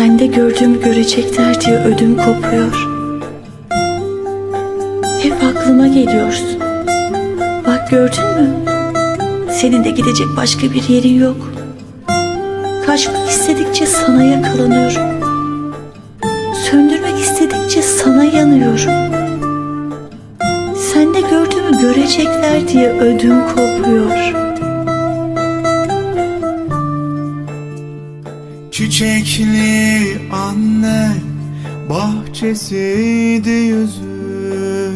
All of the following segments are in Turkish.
Sende gördüğümü görecekler diye ödüm kopuyor. Hep aklıma geliyorsun. Bak gördün mü? Senin de gidecek başka bir yerin yok. Kaçmak istedikçe sana yakalanıyorum. Söndürmek istedikçe sana yanıyorum. Sende gördüğümü görecekler diye ödüm kopuyor. Çiçekli anne bahçesiydi yüzü.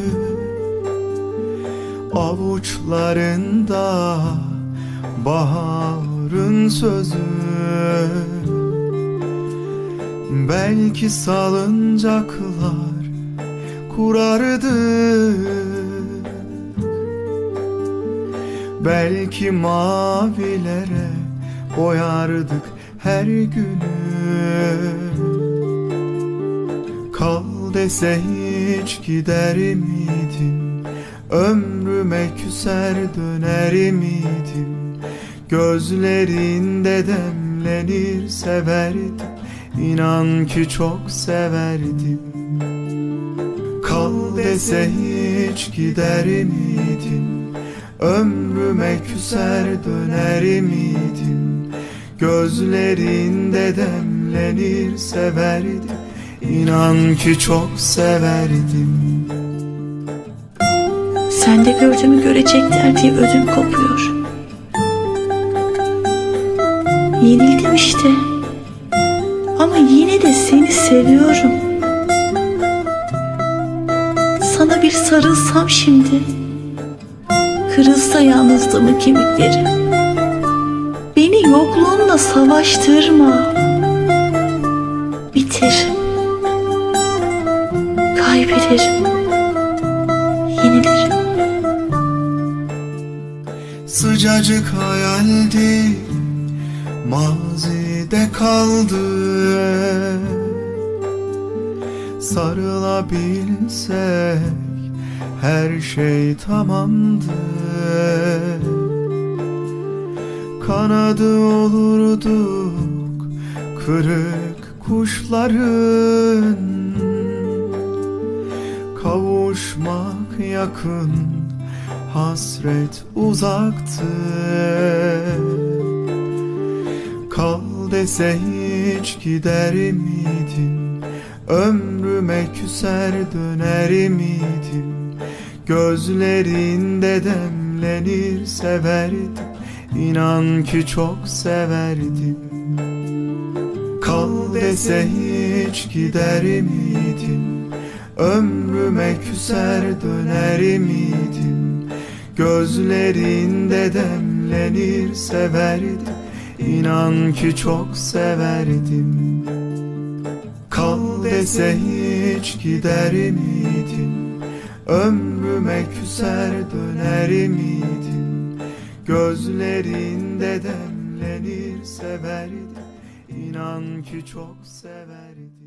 Avuçlarında baharın sözü. Belki salıncaklar kurardı. Belki mavilere boyardık her günü Kal dese hiç gider miydim Ömrüme küser döner miydim Gözlerinde demlenir severdim İnan ki çok severdim. Kal dese hiç gider miydim Ömrüme küser döner miydim Gözlerinde demlenir severdim İnan ki çok severdim Sende gördüğümü görecekler diye ödüm kopuyor. Yenildim işte. Ama yine de seni seviyorum. Sana bir sarılsam şimdi. Kırılsa yalnızlığımın kemikleri. Beni yokluğunla savaştırma. Bitir. Kaybederim. Yenilirim. Sıcacık hayaldi Mazide kaldı Sarılabilsek Her şey tamamdı Kanadı olurduk Kırık kuşların. Kavuşmak yakın Hasret uzaktı. Kal dese hiç gider miydim Ömrüme küser döner miydim Gözlerinde demlenir severdim İnan ki çok severdim. Kal dese hiç gider miydim Ömrüme küser döner miydim Gözlerinde demlenir severdim. İnan ki çok severdim. Kal dese hiç gider miydim Ömrüme küser döner miydim Gözlerinde demlenir severdim İnan ki çok severdim